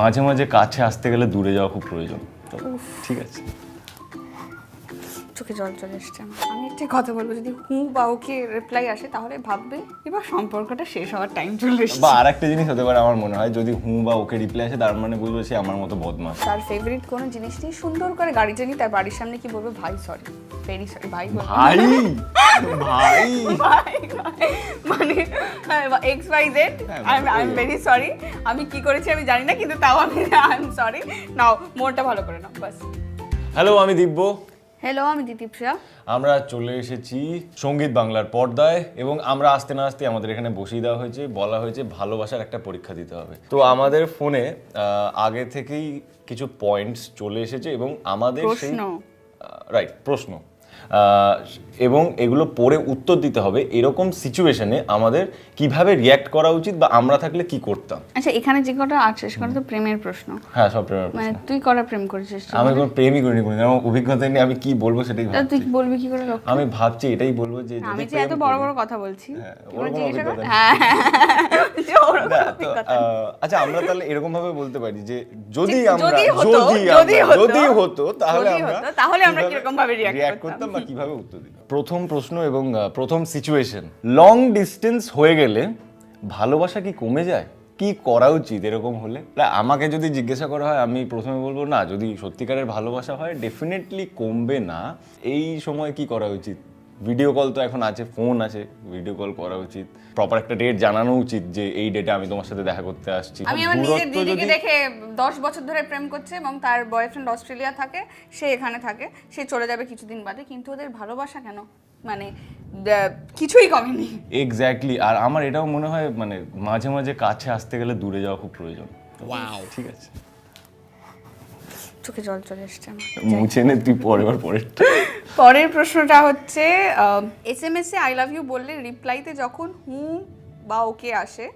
মাঝে মাঝে কাছে আসতে গেলে দূরে যাওয়া খুব প্রয়োজন। ঠিক আছে। চোখে জল চলে এসছে। আমি একটা কথা বলব যদি হু বা ওকে রিপ্লাই আসে তাহলে ভাববে এবার সম্পর্কটা শেষ হওয়ার টাইম চলে এসছে। বা আর একটা জিনিস হতে পারে আমার মনে হয় যদি হু বা ওকে রিপ্লাই আসে তার মানে বুঝবে সে আমার মতো বদমাস। তার ফেভারিট কোনো জিনিস নিয়ে সুন্দর করে গাড়িটা নিয়ে তার বাড়ির সামনে কি বলবে ভাই সরি ভেরি সরি ভাই ভাই? ভাই। ভাই। মানে X Y Z I I am very sorry আমি কি করেছি আমি জানি না কিন্তু তাও আমি আই এম সরি নাও মনটা ভালো করে নাও বাস। হ্যালো আমি দিব্য। হ্যালো আমি দিতিপ্সা আমরা চলে এসেছি সংগীত বাংলার পর্দায় এবং আমরা আসতে না আসতে আমাদের এখানে বসিয়ে দেওয়া হয়েছে বলা হয়েছে ভালোবাসার একটা পরীক্ষা দিতে হবে। তো আমাদের ফোনে আহ, আগে থেকেই কিছু পয়েন্টস চলে এসেছে এবং আমাদের সেই রাইট প্রশ্ন। এবং এগুলো পড়ে উত্তর দিতে হবে এরকম সিচুয়েশনে আমাদের কীভাবে রিয়্যাক্ট করা উচিত বা আমরা থাকলে কি করতাম। আচ্ছা এখানে যে কটা আছে সে কটা তো প্রেমের প্রশ্ন। হ্যাঁ সব প্রেমের মানে তুই কটা প্রেম করেছিস? আমি কোনো প্রেমই করিনি কোনো আমার অভিজ্ঞতা নেই আমি কি বলব সেটাই ভাবছি তুই বলবি কি করে? আমি ভাবছি এটাই বলব যে আমি যে এত বড় বড় কথা বলছি হ্যাঁ, কর। হ্যাঁ। আচ্ছা আমরা তাহলে এরকম ভাবে বলতে পারি যে যদি আমরা যদি হতো, যদি যদি হতো, তাহলে আমরা তাহলে আমরা কীভাবে কীরকম ভাবে react করতাম? বা কীভাবে উত্তর দিলাম প্রথম প্রশ্ন এবং প্রথম সিচুয়েশন লং ডিস্টেন্স হয়ে গেলে ভালোবাসা কি কমে যায়? কি করা উচিত এরকম হলে? আমাকে যদি জিজ্ঞাসা করা হয়, আমি প্রথমে বলব না, যদি সত্যিকারের ভালোবাসা হয় ডেফিনেটলি কমবে না। এই সময় কি করা উচিত? ভিডিও কল তো এখন আছে ফোন আছে ভিডিও কল করা উচিত। প্রপার একটা ডেট জানানো উচিত যে এই ডেটে আমি তোমার সাথে দেখা করতে আসছি। আমি আমার নিজের দিদিকে যদি- দেখে দশ বছর ধরে প্রেম করছে এবং তার বয়ফ্রেন্ড অস্ট্রেলিয়া থাকে সে এখানে থাকে সে চলে যাবে কিছুদিন বাদে কিন্তু ওদের ভালোবাসা কেন? মানে কিছুই কমেনি। এক্স্যাক্টলি আর আমার এটাও মনে হয় মানে মাঝে মাঝে কাছে আসতে গেলে দূরে যাওয়া খুব প্রয়োজন। ওয়াও ঠিক আছে। চোখে জল চলে এসছে মুছে নে তুই পরের পরের পরের প্রশ্নটা হচ্ছে S M S A I love you বললে রিপ্লাইতে যখন হু বা ওকে আসে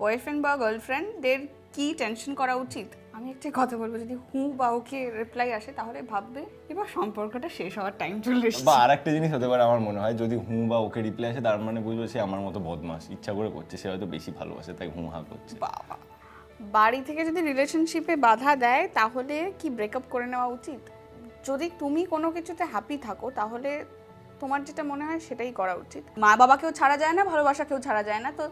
বয়ফ্রেন্ড বা গার্লফ্রেন্ডদের কি টেনশন করা উচিত? আমি একটা কথা বলব যদি হু বা ওকে রিপ্লাই আসে তাহলে ভাববে এবার সম্পর্কটা শেষ হওয়ার টাইম চলে এসেছে। বা আর একটা জিনিস হতে পারে আমার মনে হয় যদি হু বা ওকে রিপ্লাই আসে তার মানে বুঝবে সে আমার মতো বদমাস ইচ্ছা করে করছে সে হয়তো বেশি ভালোবাসে তাই হু হা করছে। বাবা বাড়ি থেকে যদি রিলেশনশিপে বাধা দেয় তাহলে কি ব্রেকআপ করে নেওয়া উচিত? যদি তুমি কোনো কিছুতে হ্যাপি থাকো, তাহলে তোমার যেটা মনে হয় সেটাই করা উচিত। মা বাবাকেও ছাড়া যায় না ভালোবাসা কেউ ছাড়া যায় না, তো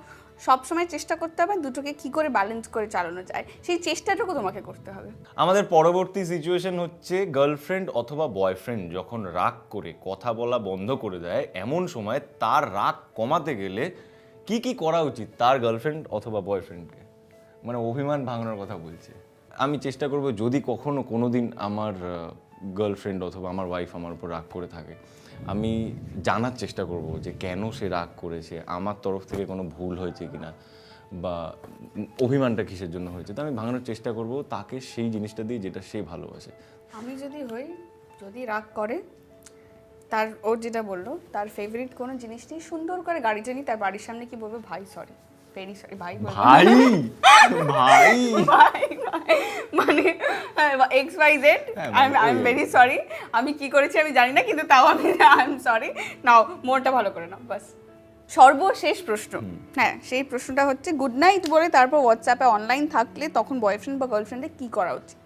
সবসময় চেষ্টা করতে হবে দুটোকে কি করে ব্যালেন্স করে চালানো যায়। সেই চেষ্টাটুকু তোমাকে করতে হবে। আমাদের পরবর্তী সিচুয়েশন হচ্ছে গার্লফ্রেন্ড অথবা বয়ফ্রেন্ড যখন রাগ করে, কথা বলা বন্ধ করে দেয়, এমন সময় তার রাগ কমাতে গেলে কি কি করা উচিত তার গার্লফ্রেন্ড অথবা বয়ফ্রেন্ডকে মানে অভিমান ভাঙানোর কথা বলছে। আমি চেষ্টা করব যদি কখনো কোনো দিন আমার গার্লফ্রেন্ড অথবা আমার ওয়াইফ আমার উপর রাগ করে থাকে আমি জানার চেষ্টা করব যে কেন সে রাগ করেছে আমার তরফ থেকে কোনো ভুল হয়েছে কিনা বা অভিমানটা কিসের জন্য হয়েছে তো আমি ভাঙানোর চেষ্টা করব তাকে সেই জিনিসটা দিয়ে যেটা সে ভালোবাসে। আমি যদি হই যদি রাগ করে তার ও যেটা বলল তার ফেভারিট কোনো জিনিস নিয়ে সুন্দর করে গাড়িটা নিয়ে তার বাড়ির সামনে কি বলবে? ভাই সরি ভেরি সরি না। ভাই? ভাই, ভাই, মানে X Y Z I I am very sorry আমি কি করেছি আমি জানি না কিন্তু তাও আমি আই এম সরি নাও মনটা ভালো করে নাও বাস। সর্বশেষ প্রশ্ন। হ্যাঁ সেই প্রশ্নটা হচ্ছে গুড নাইট বলে তারপর হোয়াটসঅ্যাপে অনলাইন থাকলে তখন বয়ফ্রেন্ড বা গার্লফ্রেন্ডে কি করা উচিত?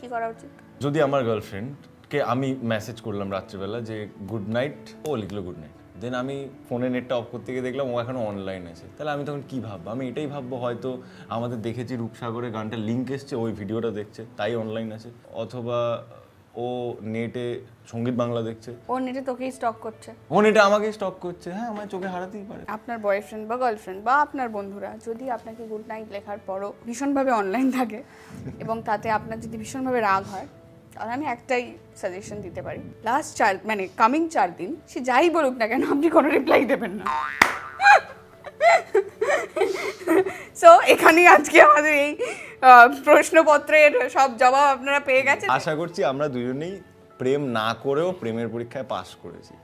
কি করা উচিত? যদি আমার গার্লফ্রেন্ডকে আমি মেসেজ করলাম রাত্রিবেলা যে গুড নাইট ও লিখলো গুড নাইট দেন আমি ফোনে নেটটা অফ করতে গিয়ে দেখলাম ও এখনও অনলাইন আছে। তাহলে আমি তখন কি ভাববো? আমি এটাই ভাববো হয়তো আমাদের দেখেছি রূপসাগরে গানটা লিঙ্ক এসছে ওই ভিডিওটা দেখছে তাই অনলাইন আছে। অথবা ও নেটে সংগীত বাংলা দেখছে। ও নেটে তোকেই স্টক করছে। ও নেটে আমাকে স্টক করছে। হ্যাঁ আমার চোখে হারাতেই পারে। আপনার বয়ফ্রেন্ড বা গার্লফ্রেন্ড বা আপনার বন্ধুরা যদি আপনাকে গুড নাইট লেখার পরও ভীষণভাবে অনলাইন থাকে এবং তাতে আপনার যদি ভীষণভাবে রাগ হয় তাহলে আমি একটাই সাজেশন দিতে পারি। লাস্ট চার মানে কামিং চার দিন, সে যাই বলুক না কেন, আপনি কোনো রিপ্লাই দেবেন না। সো এখানে আজকে আমাদের এই প্রশ্নপত্রের সব জবাব আপনারা পেয়ে গেছেন। আশা করছি আমরা দুজনেই প্রেম না করেও প্রেমের পরীক্ষায় পাশ করেছি।